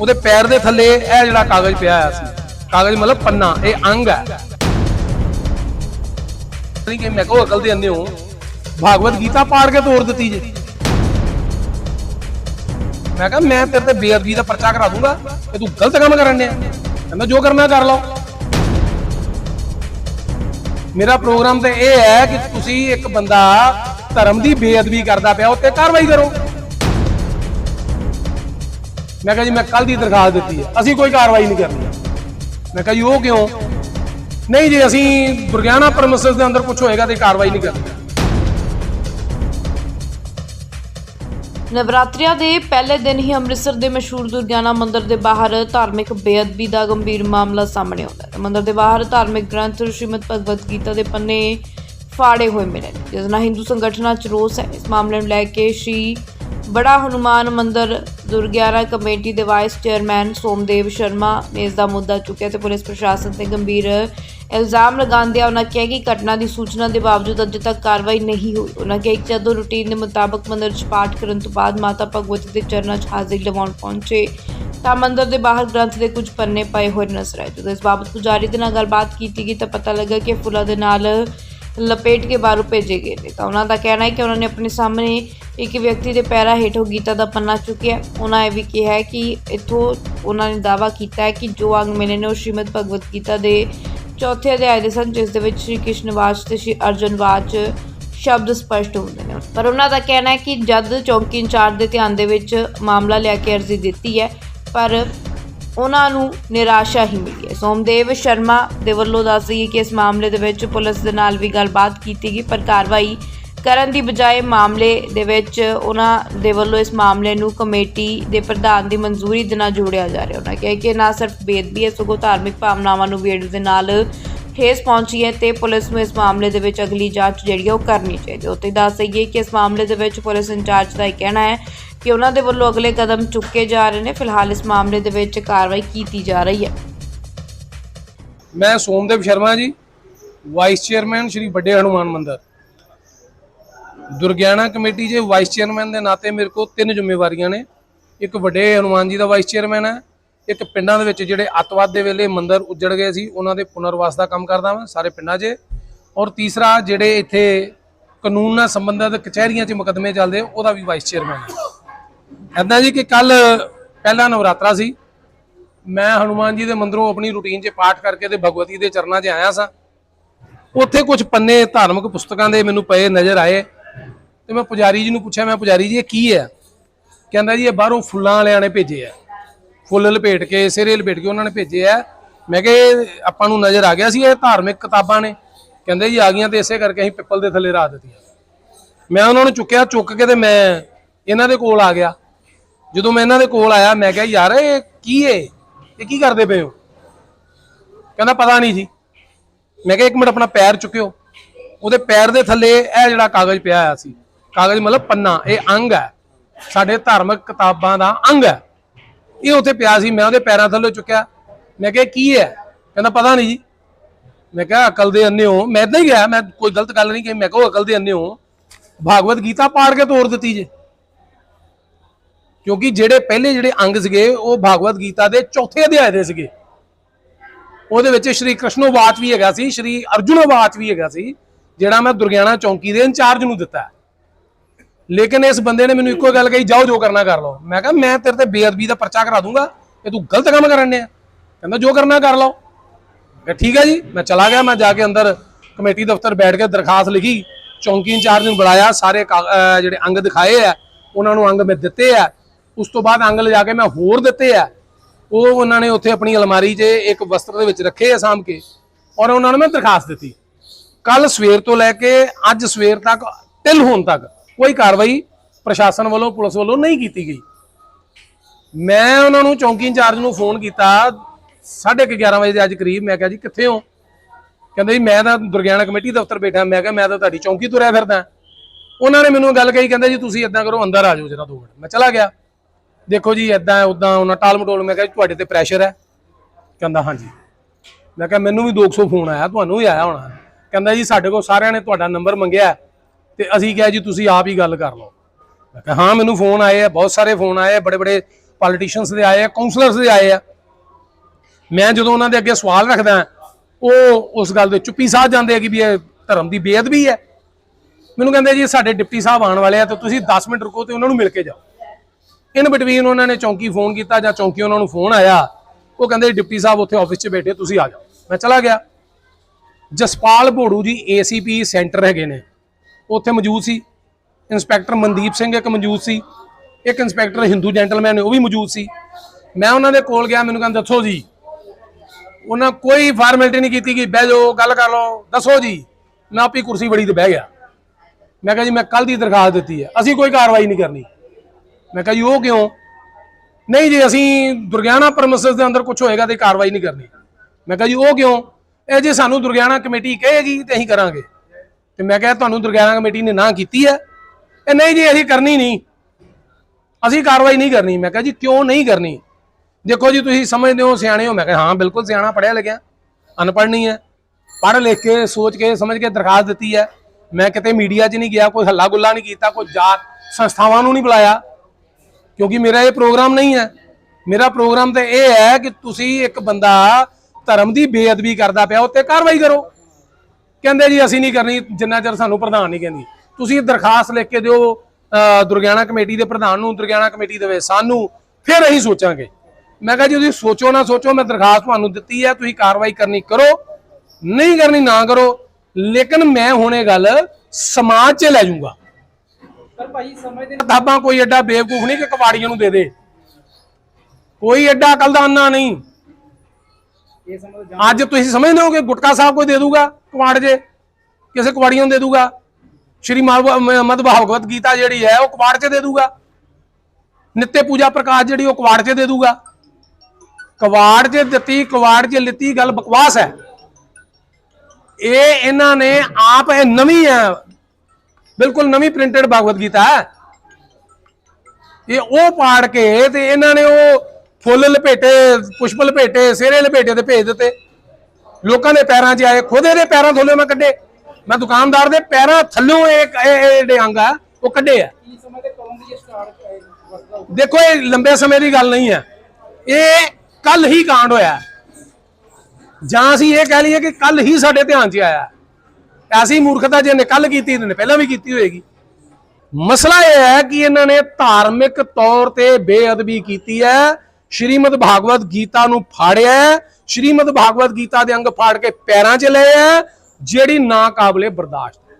ਉਹਦੇ ਪੈਰ ਦੇ ਥੱਲੇ ਇਹ ਜਿਹੜਾ ਕਾਗਜ਼ ਪਿਆ ਹੋਇਆ ਸੀ। ਕਾਗਜ਼ ਮਤਲਬ ਪੰਨਾ, ਇਹ ਅੰਗ ਹੈ। ਨਹੀਂ ਕਿ ਮੈਂ ਕਹੋ ਅਕਲ ਦੇ ਅੰਨੇ ਹੋ। ਭਾਗਵਤ ਗੀਤਾ ਪਾੜ ਕੇ ਤੋੜ ਦਿੱਤੀ ਜੇ। ਮੈਂ ਕਿਹਾ ਮੈਂ ਤੇਰੇ ਤੇ ਬੇਅਦਬੀ ਦਾ ਪਰਚਾ ਕਰਾ ਦੂੰਗਾ ਕਿ ਤੂੰ ਗਲਤ ਕੰਮ ਕਰਨ ਡਿਆ। ਕਹਿੰਦਾ ਜੋ ਕਰਨਾ ਕਰ ਲਓ। ਮੇਰਾ ਪ੍ਰੋਗਰਾਮ ਤੇ ਇਹ ਹੈ ਕਿ ਤੁਸੀਂ ਇੱਕ ਬੰਦਾ ਧਰਮ ਦੀ ਬੇਅਦਬੀ ਕਰਦਾ ਪਿਆ, ਉੱਤੇ ਕਾਰਵਾਈ ਕਰੋ। ਮੈਂ ਕਿਹਾ ਜੀ, ਮੈਂ ਕੱਲ ਦੀ ਦਰਖਾਸਤ ਦਿੱਤੀ ਹੈ। ਅਸੀਂ ਕੋਈ ਕਾਰਵਾਈ ਨਹੀਂ ਕਰਨੀ। ਮੈਂ ਕਿਹਾ ਜੀ, ਉਹ ਕਿਉਂ? ਨਹੀਂ ਜੀ, ਅਸੀਂ ਦੁਰਗਿਆਨਾ ਪਰਮਿਸਸ ਦੇ ਅੰਦਰ ਕੁਝ ਹੋਏਗਾ ਤੇ ਕਾਰਵਾਈ ਨਹੀਂ ਕਰਨੀ। ਨਵਰਾਤਰਿਆਂ ਦੇ ਪਹਿਲੇ ਦਿਨ ਹੀ ਅੰਮ੍ਰਿਤਸਰ ਦੇ ਮਸ਼ਹੂਰ ਦੁਰਗਿਆਨਾ ਮੰਦਿਰ ਦੇ ਬਾਹਰ ਧਾਰਮਿਕ ਬੇਅਦਬੀ ਦਾ ਗੰਭੀਰ ਮਾਮਲਾ ਸਾਹਮਣੇ ਆਉਂਦਾ ਹੈ। ਮੰਦਿਰ ਦੇ ਬਾਹਰ ਧਾਰਮਿਕ ਗ੍ਰੰਥ ਸ਼੍ਰੀਮਦ ਭਗਵਦ ਗੀਤਾ ਦੇ ਪੰਨੇ ਫਾੜੇ ਹੋਏ ਮਿਲੇ ਨੇ, ਜਿਸ ਨਾਲ ਹਿੰਦੂ ਸੰਗਠਨਾਂ 'ਚ ਰੋਸ ਹੈ। ਇਸ ਮਾਮਲੇ ਨੂੰ ਲੈ ਕੇ ਸ਼੍ਰੀ ਬੜਾ ਹਨੂਮਾਨ ਮੰਦਿਰ ਦੁਰਗਿਆਨਾ ਕਮੇਟੀ ਦੇ ਵਾਈਸ ਚੇਅਰਮੈਨ ਸੋਮਦੇਵ ਸ਼ਰਮਾ ਨੇ ਇਸ ਦਾ ਮੁੱਦਾ ਚੁੱਕਿਆ ਤੇ ਪੁਲਿਸ ਪ੍ਰਸ਼ਾਸਨ ਤੇ ਗੰਭੀਰ ਇਲਜ਼ਾਮ ਲਗਾਉਂਦਿਆਂ ਉਹਨਾਂ ਕਿਹਾ ਕਿ ਘਟਨਾ ਦੀ ਸੂਚਨਾ ਦੇ ਬਾਵਜੂਦ ਅਜੇ ਤੱਕ ਕਾਰਵਾਈ ਨਹੀਂ ਹੋਈ। ਉਹਨਾਂ ਕਿਹਾ ਕਿ ਜਦੋਂ ਰੂਟੀਨ ਦੇ ਮੁਤਾਬਕ ਮੰਦਰ 'ਚ ਪਾਠ ਕਰਨ ਤੋਂ ਬਾਅਦ ਮਾਤਾ ਭਗਵਤੀ ਦੇ ਚਰਨਾਂ 'ਚ ਹਾਜ਼ਰੀ ਲਵਾਉਣ ਪਹੁੰਚੇ, ਤਾਂ ਮੰਦਰ ਦੇ ਬਾਹਰ ਗ੍ਰੰਥ ਦੇ ਕੁਝ ਪੰਨੇ ਪਏ ਹੋਏ ਨਜ਼ਰ ਆਏ। ਜਦੋਂ ਇਸ ਬਾਬਤ ਪੁਜਾਰੀ ਦੇ ਨਾਲ ਗੱਲਬਾਤ ਕੀਤੀ ਗਈ ਤਾਂ ਪਤਾ ਲੱਗਾ ਕਿ ਫੁੱਲਾਂ ਦੇ ਨਾਲ ਲਪੇਟ ਕੇ ਬਾਹਰੋਂ ਭੇਜੇ ਗਏ ਨੇ। ਤਾਂ ਉਹਨਾਂ ਦਾ ਕਹਿਣਾ ਹੈ ਕਿ ਉਹਨਾਂ ਨੇ ਆਪਣੇ ਸਾਹਮਣੇ ਇੱਕ ਵਿਅਕਤੀ ਦੇ ਪੈਰਾਂ ਹੇਠੋਂ ਗੀਤਾ ਦਾ ਪੰਨਾ ਚੁੱਕਿਆ ਉਹਨਾਂ ਇਹ ਵੀ ਕਿਹਾ ਹੈ ਕਿ ਇੱਥੋਂ ਉਹਨਾਂ ਨੇ ਦਾਅਵਾ ਕੀਤਾ ਹੈ ਕਿ ਜੋ ਅੰਗ ਮਿਲੇ ਨੇ ਉਹ ਸ਼੍ਰੀਮਦ ਭਗਵਤ ਗੀਤਾ ਦੇ ਚੌਥੇ ਅਧਿਆਏ ਦੇ ਸਨ, ਜਿਸ ਦੇ ਵਿੱਚ ਸ਼੍ਰੀ ਕ੍ਰਿਸ਼ਨਵਾਚ ਤੇ ਸ਼੍ਰੀ ਅਰਜਨਵਾਚ ਸ਼ਬਦ ਸਪਸ਼ਟ ਹੁੰਦੇ ਨੇ। ਪਰ ਉਹਨਾਂ ਦਾ ਕਹਿਣਾ ਹੈ ਕਿ ਜਦ ਚੌਂਕੀ ਇੰਚਾਰਜ ਦੇ ਧਿਆਨ ਦੇ ਵਿੱਚ ਮਾਮਲਾ ਲਿਆ ਕੇ ਅਰਜ਼ੀ ਦਿੱਤੀ ਹੈ, ਪਰ ਉਹਨਾਂ ਨੂੰ ਨਿਰਾਸ਼ਾ ਹੀ ਮਿਲੀ ਹੈ। ਸੋਮਦੇਵ ਸ਼ਰਮਾ ਦੇ ਵੱਲੋਂ ਦੱਸ ਦਈਏ ਕਿ ਇਸ ਮਾਮਲੇ ਦੇ ਵਿੱਚ ਪੁਲਿਸ ਦੇ ਨਾਲ ਵੀ ਗੱਲਬਾਤ ਕੀਤੀ ਗਈ, ਪਰ ਕਾਰਵਾਈ ਕਰਨ ਦੀ ਬਜਾਏ ਮਾਮਲੇ ਦੇ ਵਿੱਚ ਉਹਨਾਂ ਦੇ ਵੱਲੋਂ ਇਸ ਮਾਮਲੇ ਨੂੰ ਕਮੇਟੀ ਦੇ ਪ੍ਰਧਾਨ ਦੀ ਮਨਜ਼ੂਰੀ ਦੇ ਨਾਲ ਜੋੜਿਆ ਜਾ ਰਿਹਾ ਉਹਨਾਂ ਕਿਹਾ ਕਿ ਨਾ ਸਿਰਫ ਬੇਦਬੀ ਹੈ, ਸਗੋਂ ਧਾਰਮਿਕ ਭਾਵਨਾਵਾਂ ਨੂੰ ਵੀ ਦੇ ਨਾਲ ਠੇਸ ਪਹੁੰਚੀ ਹੈ ਤੇ ਪੁਲਿਸ ਨੂੰ ਇਸ ਮਾਮਲੇ ਦੇ ਵਿੱਚ ਅਗਲੀ ਜਾਂਚ ਜਿਹੜੀ ਹੈ ਉਹ ਕਰਨੀ ਚਾਹੀਦੀ ਹੈ। ਉੱਤੇ ਦੱਸ ਦਈਏ ਕਿ ਇਸ ਮਾਮਲੇ ਦੇ ਵਿੱਚ ਪੁਲਿਸ ਇੰਚਾਰਜ ਦਾ ਇਹ ਕਹਿਣਾ ਹੈ ਕਿ ਉਹਨਾਂ ਦੇ ਵੱਲੋਂ ਅਗਲੇ ਕਦਮ ਚੁੱਕੇ ਜਾ ਰਹੇ ਨੇ। ਫਿਲਹਾਲ ਇਸ ਮਾਮਲੇ ਦੇ ਵਿੱਚ ਕਾਰਵਾਈ ਕੀਤੀ ਜਾ ਰਹੀ ਹੈ। ਮੈਂ ਸੋਮਦੇਵ ਸ਼ਰਮਾ ਜੀ ਵਾਈਸ ਚੇਅਰਮੈਨ ਸ਼੍ਰੀ ਵੱਡੇ ਹਨੂਮਾਨ ਮੰਦਿਰ। ਦੁਰਗਿਆਣਾ ਕਮੇਟੀ ਦੇ ਵਾਈਸ ਚੇਅਰਮੈਨ ਦੇ ਨਾਤੇ ਮੇਰੇ ਕੋਲ ਤਿੰਨ ਜ਼ਿੰਮੇਵਾਰੀਆਂ ਨੇ। ਇੱਕ ਵੱਡੇ ਹਨੂਮਾਨ ਜੀ ਦਾ ਵਾਈਸ ਚੇਅਰਮੈਨ ਹੈ, ਇੱਕ ਪਿੰਡਾਂ ਦੇ ਵਿੱਚ ਜਿਹੜੇ ਅੱਤਵਾਦ ਦੇ ਵੇਲੇ ਮੰਦਿਰ ਉੱਜੜ ਗਏ ਸੀ, ਉਹਨਾਂ ਦੇ ਪੁਨਰਵਾਸ ਦਾ ਕੰਮ ਕਰਦਾ ਹਾਂ ਸਾਰੇ ਪਿੰਡਾਂ 'ਚ। ਔਰ ਤੀਸਰਾ ਜਿਹੜੇ ਇੱਥੇ ਕਾਨੂੰਨ ਨਾਲ ਸੰਬੰਧਿਤ ਕਚਹਿਰੀਆਂ 'ਚ ਮੁਕੱਦਮੇ ਚੱਲਦੇ, ਉਹਦਾ ਵੀ ਵਾਈਸ ਚੇਅਰਮੈਨ ਹੈ। ਐਦਾਂ ਜੀ ਕਿ ਕੱਲ ਪਹਿਲਾ ਨਵਰਾਤਰਾ ਸੀ। ਮੈਂ ਹਨੂਮਾਨ ਜੀ ਦੇ ਮੰਦਰੋਂ ਆਪਣੀ ਰੂਟੀਨ 'ਚ ਪਾਠ ਕਰਕੇ ਤੇ ਭਗਵਤੀ ਦੇ ਚਰਨਾਂ 'ਚ ਆਇਆ ਸਾਂ। ਉੱਥੇ ਕੁਝ ਪੰਨੇ ਧਾਰਮਿਕ ਪੁਸਤਕਾਂ ਦੇ ਮੈਨੂੰ ਪਏ ਨਜ਼ਰ ਆਏ ਤੇ ਮੈਂ ਪੁਜਾਰੀ ਜੀ ਨੂੰ ਪੁੱਛਿਆ, ਮੈਂ ਪੁਜਾਰੀ ਜੀ, ਇਹ ਕੀ ਹੈ? ਕਹਿੰਦਾ ਜੀ, ਇਹ ਬਾਹਰੋਂ ਫੁੱਲਾਂ ਵਾਲਿਆਂ ਨੇ ਭੇਜੇ ਆ। ਫੁੱਲ ਲਪੇਟ ਕੇ, ਸਿਰੇ ਲਪੇਟ ਕੇ ਉਹਨਾਂ ਨੇ ਭੇਜੇ ਆ। ਮੈਂ ਕਿਹਾ ਆਪਾਂ ਨੂੰ ਨਜ਼ਰ ਆ ਗਿਆ ਸੀ, ਇਹ ਧਾਰਮਿਕ ਕਿਤਾਬਾਂ ਨੇ। ਕਹਿੰਦੇ ਜੀ, ਆ ਗਈਆਂ ਤੇ ਇਸੇ ਕਰਕੇ ਅਸੀਂ ਪਿੱਪਲ ਦੇ ਥੱਲੇ ਰੱਖ ਦਿੱਤੀਆਂ। ਮੈਂ ਉਹਨਾਂ ਨੂੰ ਚੁੱਕਿਆ, ਚੁੱਕ ਕੇ ਤੇ ਮੈਂ ਇਹਨਾਂ ਦੇ ਕੋਲ ਆ ਗਿਆ। ਜਦੋਂ ਮੈਂ ਇਹਨਾਂ ਦੇ ਕੋਲ ਆਇਆ, ਮੈਂ ਕਿਹਾ, ਯਾਰ, ਇਹ ਕੀ ਏ? ਇਹ ਕੀ ਕਰਦੇ ਪਏ ਹੋ? ਕਹਿੰਦਾ, ਪਤਾ ਨਹੀਂ ਜੀ। ਮੈਂ ਕਿਹਾ, ਇੱਕ ਮਿੰਟ, ਆਪਣਾ ਪੈਰ ਚੁੱਕਿਓ। ਉਹਦੇ ਪੈਰ ਦੇ ਥੱਲੇ ਇਹ ਜਿਹੜਾ ਕਾਗਜ਼ ਪਿਆ ਹੋਇਆ ਸੀ, ਕਾਗਜ਼ ਮਤਲਬ ਪੰਨਾ, ਇਹ ਅੰਗ ਹੈ। ਸਾਡੇ ਧਾਰਮਿਕ ਕਿਤਾਬਾਂ ਦਾ ਅੰਗ ਹੈ। ਇਹ ਉੱਥੇ ਪਿਆ ਸੀ, ਮੈਂ ਉਹਦੇ ਪੈਰਾਂ ਥੱਲੇ ਚੁੱਕਿਆ। ਮੈਂ ਕਿਹਾ ਕੀ ਹੈ? ਕਹਿੰਦਾ, ਪਤਾ ਨਹੀਂ ਜੀ। ਮੈਂ ਕਿਹਾ, ਅਕਲ ਦੇ ਅੰਨੇ ਹੋ ਮੈਂ ਇਦਾਂ ਹੀ ਗਿਆ, ਮੈਂ ਕੋਈ ਗਲਤ ਗੱਲ ਨਹੀਂ ਕਹੀ, ਮੈਂ ਕਿਹਾ ਅਕਲ ਦੇ ਅੰਨੇ ਹੋ। ਭਾਗਵਤ ਗੀਤਾ ਪਾੜ ਕੇ ਤੋੜ ਦਿੱਤੀ ਜੇ। ਕਿਉਂਕਿ ਜਿਹੜੇ ਪਹਿਲੇ ਜਿਹੜੇ ਅੰਗ ਸੀਗੇ, ਉਹ ਭਾਗਵਤ ਗੀਤਾ ਦੇ ਚੌਥੇ ਅਧਿਆਇ ਦੇ ਸੀਗੇ। ਉਹਦੇ ਵਿੱਚ ਸ਼੍ਰੀ ਕ੍ਰਿਸ਼ਨੋਵਾਚ ਵੀ ਹੈਗਾ ਸੀ, ਸ਼੍ਰੀ ਅਰਜੁਨੋਵਾਚ ਵੀ ਹੈਗਾ ਸੀ, ਜਿਹੜਾ ਮੈਂ ਦੁਰਗਿਆਣਾ ਚੌਂਕੀ ਦੇ ਇੰਚਾਰਜ ਨੂੰ ਦਿੱਤਾ ਲੇਕਿਨ ਇਸ ਬੰਦੇ ਨੇ ਮੈਨੂੰ ਇੱਕੋ ਗੱਲ ਕਹੀ, ਜਾਓ, ਜੋ ਕਰਨਾ ਕਰ ਲਓ। ਮੈਂ ਕਿਹਾ, ਮੈਂ ਤੇਰੇ ਤੇ ਬੇਅਦਬੀ ਦਾ ਪਰਚਾ ਕਰਾ ਦੂੰਗਾ, ਇਹ ਤੂੰ ਗਲਤ ਕੰਮ ਕਰਨ ਡਿਆ। ਕਹਿੰਦਾ, ਜੋ ਕਰਨਾ ਕਰ ਲਓ। ਮੈਂ ਠੀਕ ਹੈ ਜੀ। ਮੈਂ ਚਲਾ ਗਿਆ, ਮੈਂ ਜਾ ਕੇ ਅੰਦਰ ਕਮੇਟੀ ਦਫ਼ਤਰ ਬੈਠ ਕੇ ਦਰਖਾਸਤ ਲਿਖੀ। ਚੌਂਕੀ ਇੰਚਾਰਜ ਨੂੰ ਬੁਲਾਇਆ, ਸਾਰੇ ਕਾ- ਜਿਹੜੇ ਅੰਗ ਦਿਖਾਏ ਆ, ਉਹਨਾਂ ਨੂੰ ਅੰਗ ਮੈਂ ਦਿੱਤੇ ਆ। ਉਸ ਤੋਂ ਬਾਅਦ ਅੰਗ ਲਿਜਾ ਕੇ ਮੈਂ ਹੋਰ ਦਿੱਤੇ ਆ। ਉਹ ਉਹਨਾਂ ਨੇ ਉੱਥੇ ਆਪਣੀ ਅਲਮਾਰੀ 'ਚ ਇੱਕ ਵਸਤਰ ਦੇ ਵਿੱਚ ਰੱਖੇ ਆ ਸਾਂਭ ਕੇ ਔਰ ਉਹਨਾਂ ਨੂੰ ਮੈਂ ਦਰਖਾਸਤ ਦਿੱਤੀ। ਕੱਲ ਸਵੇਰ ਤੋਂ ਲੈ ਕੇ ਅੱਜ ਸਵੇਰ ਤੱਕ ਤਿਲ ਹੋਣ ਤੱਕ ਕੋਈ ਕਾਰਵਾਈ ਪ੍ਰਸ਼ਾਸਨ ਵੱਲੋਂ, ਪੁਲਿਸ ਵੱਲੋਂ ਨਹੀਂ ਕੀਤੀ ਗਈ। ਮੈਂ ਉਹਨਾਂ ਨੂੰ ਚੌਂਕੀ ਇੰਚਾਰਜ ਨੂੰ ਫੋਨ ਕੀਤਾ 11:30 ਵਜੇ ਦੇ ਅੱਜ ਕਰੀਬ। ਮੈਂ ਕਿਹਾ ਜੀ, ਕਿੱਥੇ ਹੋ? ਕਹਿੰਦੇ ਜੀ, ਮੈਂ ਤਾਂ ਦੁਰਗਿਆਨਾ ਕਮੇਟੀ ਦਫ਼ਤਰ ਬੈਠਾ। ਮੈਂ ਕਿਹਾ, ਮੈਂ ਤਾਂ ਤੁਹਾਡੀ ਚੌਂਕੀ ਤੁਰਿਆ ਫਿਰਦਾ। ਉਹਨਾਂ ਨੇ ਮੈਨੂੰ ਗੱਲ ਕਹੀ, ਕਹਿੰਦੇ ਜੀ, ਤੁਸੀਂ ਇਦਾਂ ਕਰੋ, ਅੰਦਰ ਆ ਜਾਓ ਜਰਾ ਦੋ ਮਿੰਟ। ਮੈਂ ਚਲਾ ਗਿਆ। ਦੇਖੋ ਜੀ ਇਦਾਂ ਉਦਾਂ ਉਹਨਾਂ ਟਾਲ ਮਟੋਲ ਮੈਂ ਕਿਹਾ ਜੀ, ਤੁਹਾਡੇ ਤੇ ਪ੍ਰੈਸ਼ਰ ਹੈ। ਕਹਿੰਦਾ ਹਾਂਜੀ। ਮੈਂ ਕਿਹਾ ਮੈਨੂੰ ਵੀ 200 ਫੋਨ ਆਇਆ ਤੁਹਾਨੂੰ ਵੀ ਆਇਆ ਹੋਣਾ। ਕਹਿੰਦਾ ਜੀ ਸਾਡੇ ਕੋਲ ਸਾਰਿਆਂ ਨੇ ਤੁਹਾਡਾ ਨੰਬਰ ਮੰਗਿਆ ਤੇ ਅਸੀਂ ਕਿਹਾ ਜੀ ਤੁਸੀਂ ਆਪ ਹੀ ਗੱਲ ਕਰ ਲਓ। ਮੈਂ ਕਿਹਾ ਹਾਂ ਮੈਨੂੰ ਫੋਨ ਆਏ ਆ ਬਹੁਤ ਸਾਰੇ ਫੋਨ ਆਏ ਬੜੇ ਬੜੇ ਪੋਲੀਟੀਸ਼ੀਅਨਸ ਦੇ ਆਏ ਆ ਕਾਉਂਸਲਰਸ ਦੇ ਆਏ ਆ। ਮੈਂ ਜਦੋਂ ਉਹਨਾਂ ਦੇ ਅੱਗੇ ਸਵਾਲ ਰੱਖਦਾ ਉਹ ਉਸ ਗੱਲ ਦੇ ਚੁੱਪੀ ਸਾਹ ਜਾਂਦੇ ਆ ਕਿ ਵੀ ਇਹ ਧਰਮ ਦੀ ਬੇਅਦਬੀ ਹੈ। ਮੈਨੂੰ ਕਹਿੰਦੇ ਜੀ ਸਾਡੇ ਡਿਪਟੀ ਸਾਹਿਬ ਆਉਣ ਵਾਲੇ ਆ ਤੇ ਤੁਸੀਂ 10 ਮਿੰਟ ਰੁਕੋ ਤੇ ਉਹਨਾਂ ਨੂੰ ਮਿਲ ਕੇ ਜਾਓ। ਇਨ ਬਿਟਵੀਨ ਉਹਨਾਂ ਨੇ ਚੌਂਕੀ ਫੋਨ ਕੀਤਾ ਜਾਂ ਚੌਂਕੀ ਉਹਨਾਂ ਨੂੰ ਫੋਨ ਆਇਆ, ਉਹ ਕਹਿੰਦੇ ਡਿਪਟੀ ਸਾਹਿਬ ਉੱਥੇ ਆਫਿਸ 'ਚ ਬੈਠੇ, ਤੁਸੀਂ ਆ ਜਾਓ। ਮੈਂ ਚਲਾ ਗਿਆ। ਜਸਪਾਲ ਭੋੜੂ ਜੀ ਏਸੀਪੀ ਸੈਂਟਰ ਹੈਗੇ ਨੇ। ਉੱਥੇ ਮੌਜੂਦ ਸੀ। ਇੰਸਪੈਕਟਰ ਮਨਦੀਪ ਸਿੰਘ ਇੱਕ ਮੌਜੂਦ ਸੀ। ਇੱਕ ਇੰਸਪੈਕਟਰ ਹਿੰਦੂ ਜੈਂਟਲਮੈਨ ਉਹ ਵੀ ਮੌਜੂਦ ਸੀ। ਮੈਂ ਉਹਨਾਂ ਦੇ ਕੋਲ ਗਿਆ, ਮੈਨੂੰ ਕਹਿੰਦਾ, ਦੱਸੋ ਜੀ, ਉਹਨਾਂ ਕੋਈ ਫਾਰਮੈਲਿਟੀ ਨਹੀਂ ਕੀਤੀ ਕਿ ਬਹਿ ਜਾਓ, ਗੱਲ ਕਰ ਲਓ। ਦੱਸੋ ਜੀ, ਮੈਂ ਆਪੀ ਕੁਰਸੀ ਬੜੀ ਤੇ ਬਹਿ ਗਿਆ। ਮੈਂ ਕਿਹਾ ਜੀ, ਮੈਂ ਕੱਲ ਦੀ ਦਰਖਾਸਤ ਦਿੱਤੀ ਹੈ। ਅਸੀਂ ਕੋਈ ਕਾਰਵਾਈ ਨਹੀਂ ਕਰਨੀ। ਮੈਂ ਕਿਹਾ, ਜੀ, ਉਹ ਕਿਉਂ? ਨਹੀਂ ਜੀ, ਅਸੀਂ ਦੁਰਗਿਆਣਾ ਪਰਮਿਸਸ ਦੇ ਅੰਦਰ ਕੁਝ ਹੋਏਗਾ ਤੇ ਕਾਰਵਾਈ ਨਹੀਂ ਕਰਨੀ। ਮੈਂ ਕਿਹਾ, ਜੀ, ਉਹ ਕਿਉਂ? ਇਹ ਜੇ ਸਾਨੂੰ ਦੁਰਗਿਆਨਾ ਕਮੇਟੀ ਕਹੇਗੀ ਤੇ ਅਸੀਂ ਕਰਾਂਗੇ। ਤੇ ਮੈਂ ਕਿਹਾ, ਤੁਹਾਨੂੰ ਦੁਰਗਿਆਨਾ ਕਮੇਟੀ ਨੇ ਨਾ ਕੀਤੀ ਹੈ? ਇਹ ਨਹੀਂ ਜੀ, ਅਸੀਂ ਕਰਨੀ ਨਹੀਂ। ਅਸੀਂ ਕਾਰਵਾਈ ਨਹੀਂ ਕਰਨੀ। ਮੈਂ ਕਿਹਾ, ਜੀ, ਕਿਉਂ ਨਹੀਂ ਕਰਨੀ? ਦੇਖੋ ਜੀ, ਤੁਸੀਂ ਸਮਝਦੇ ਹੋ, ਸਿਆਣੇ ਹੋ। ਮੈਂ ਕਿਹਾ, ਹਾਂ, ਬਿਲਕੁਲ ਸਿਆਣਾ ਪੜਿਆ ਲਿਖਿਆ, ਅਨਪੜ੍ਹ ਨਹੀਂ ਹੈ। ਪੜ੍ਹ ਲਿਖ ਕੇ, ਸੋਚ ਕੇ, ਸਮਝ ਕੇ ਦਰਖਾਸਤ ਦਿੱਤੀ ਹੈ। ਮੈਂ ਕਿਤੇ ਮੀਡੀਆ 'ਚ ਨਹੀਂ ਗਿਆ, ਕੋਈ ਹੱਲਾ ਗੁੱਲਾ ਨਹੀਂ ਕੀਤਾ, ਕੋਈ ਜਾਤ ਸੰਸਥਾਵਾਂ ਨੂੰ ਨਹੀਂ ਬੁਲਾਇਆ। ਕਿਉਂਕਿ ਮੇਰਾ ਇਹ ਪ੍ਰੋਗਰਾਮ ਨਹੀਂ ਹੈ। ਮੇਰਾ ਪ੍ਰੋਗਰਾਮ ਤਾਂ ਇਹ ਹੈ ਕਿ ਤੁਸੀਂ ਇੱਕ ਬੰਦਾ ਧਰਮ ਦੀ ਬੇਅਦਬੀ ਕਰਦਾ ਪਿਆ, ਉੱਤੇ ਕਾਰਵਾਈ ਕਰੋ। ਕਹਿੰਦੇ ਜੀ, ਅਸੀਂ ਨਹੀਂ ਕਰਨੀ, ਜਿੰਨਾ ਚਿਰ ਸਾਨੂੰ ਪ੍ਰਧਾਨ ਨਹੀਂ ਕਹਿੰਦੀ। ਤੁਸੀਂ ਦਰਖਾਸਤ ਲਿਖ ਕੇ ਦਿਓ ਦੁਰਗਿਆਣਾ ਕਮੇਟੀ ਦੇ ਪ੍ਰਧਾਨ ਨੂੰ, ਦੁਰਗਿਆਣਾ ਕਮੇਟੀ ਦੇਵੇ ਸਾਨੂੰ, ਫਿਰ ਅਸੀਂ ਸੋਚਾਂਗੇ। ਮੈਂ ਕਿਹਾ ਜੀ, ਤੁਸੀਂ ਸੋਚੋ ਨਾ ਸੋਚੋ, ਮੈਂ ਦਰਖਾਸਤ ਤੁਹਾਨੂੰ ਦਿੱਤੀ ਹੈ, ਤੁਸੀਂ ਕਾਰਵਾਈ ਕਰਨੀ ਕਰੋ, ਨਹੀਂ ਕਰਨੀ ਨਾ ਕਰੋ। ਲੇਕਿਨ ਮੈਂ ਹੁਣ ਇਹ ਗੱਲ ਸਮਾਜ 'ਚ ਲੈ ਜਾਊਂਗਾ। ਪਰ ਭਾਈ ਸਮਝਦੇ ਕਿਤਾਬਾਂ ਕੋਈ ਐਡਾ ਬੇਵਕੂਫ ਨਹੀਂ ਕਿ ਕਬਾੜੀਆਂ ਨੂੰ ਦੇ ਦੇ। ਕੋਈ ਐਡਾ ਅਕਲ ਦਾ ਅੰਨਾ ਨਹੀਂ। ਇਹ ਸਮਝ ਅੱਜ ਤੁਸੀਂ ਸਮਝਦੇ ਹੋ ਕਿ ਗੁਟਕਾ ਸਾਹਿਬ ਕੋਈ ਦੇ ਦੂਗਾ? ਕਬਾੜ ਜੇ ਕਿਸੇ ਕਬਾੜੀਆਂ ਨੂੰ ਦੇ ਦੂਗਾ? ਸ਼੍ਰੀ ਮਦ ਭਾਗਵਤ ਗੀਤਾ ਜਿਹੜੀ ਹੈ ਉਹ ਕਬਾੜ 'ਚ ਦੇ ਦੂਗਾ? ਨਿੱਤੇ ਪੂਜਾ ਪ੍ਰਕਾਸ਼ ਜਿਹੜੀ ਉਹ ਕਬਾੜ 'ਚ ਦੇ ਦੂਗਾ? ਕਬਾੜ 'ਚ ਦਿੱਤੀ ਕਬਾੜ 'ਚ ਲਿੱਤੀ ਗੱਲ ਬਕਵਾਸ ਹੈ। ਇਹ ਇਹਨਾਂ ਨੇ ਆਪ ਇਹ ਨਵੀਂ ਹੈ। ਬਿਲਕੁਲ ਨਵੀਂ ਪ੍ਰਿੰਟਡ ਭਾਗਵਤ ਗੀਤਾ ਇਹ ਉਹ ਪਾੜ ਕੇ ਤੇ ਇਹਨਾਂ ਨੇ ਉਹ ਫੁੱਲ ਲਪੇਟੇ, ਪੁਸ਼ਪ ਲਪੇਟੇ, ਸਿਹਰੇ ਲਪੇਟੇ ਤੇ ਭੇਜ ਦਿੱਤੇ। ਲੋਕਾਂ ਦੇ ਪੈਰਾਂ 'ਚ ਆਏ, ਖੁਦ ਇਹਦੇ ਪੈਰਾਂ ਥੱਲੇ ਮੈਂ ਕੱਢੇ। ਮੈਂ ਦੁਕਾਨਦਾਰ ਦੇ ਪੈਰਾਂ ਥੱਲੋਂ ਇਹ ਜਿਹੜੇ ਅੰਗ ਆ, ਉਹ ਕੱਢੇ ਆ। ਦੇਖੋ, ਇਹ ਲੰਬੇ ਸਮੇਂ ਦੀ ਗੱਲ ਨਹੀਂ ਹੈ। ਇਹ ਕੱਲ ਹੀ ਕਾਂਡ ਹੋਇਆ। ਜਾਂ ਅਸੀਂ ਇਹ ਕਹਿ ਲਈਏ ਕਿ ਕੱਲ ਹੀ ਸਾਡੇ ਧਿਆਨ 'ਚ ਆਇਆ। ਐਸੀ ਮੂਰਖਤਾ ਜੇ ਨੇ ਕੱਲ ਕੀਤੀ ਤੇ ਪਹਿਲਾਂ ਵੀ ਕੀਤੀ ਹੋਏਗੀ। ਮਸਲਾ ਇਹ ਹੈ ਕਿ ਇਹਨਾਂ ਨੇ ਧਾਰਮਿਕ ਤੌਰ ਤੇ ਬੇਅਦਬੀ ਕੀਤੀ ਹੈ। ਸ਼੍ਰੀਮਦ ਭਾਗਵਤ ਗੀਤਾ ਨੂੰ ਫਾੜਿਆ ਸ਼੍ਰੀਮਦ ਭਾਗਵਤ ਗੀਤਾ ਦੇ ਅੰਗ ਫਾੜ ਕੇ ਪੈਰਾਂ 'ਚ ਲਏ ਹੈ, ਜਿਹੜੀ ਨਾ ਕਾਬਲੇ ਬਰਦਾਸ਼ਤ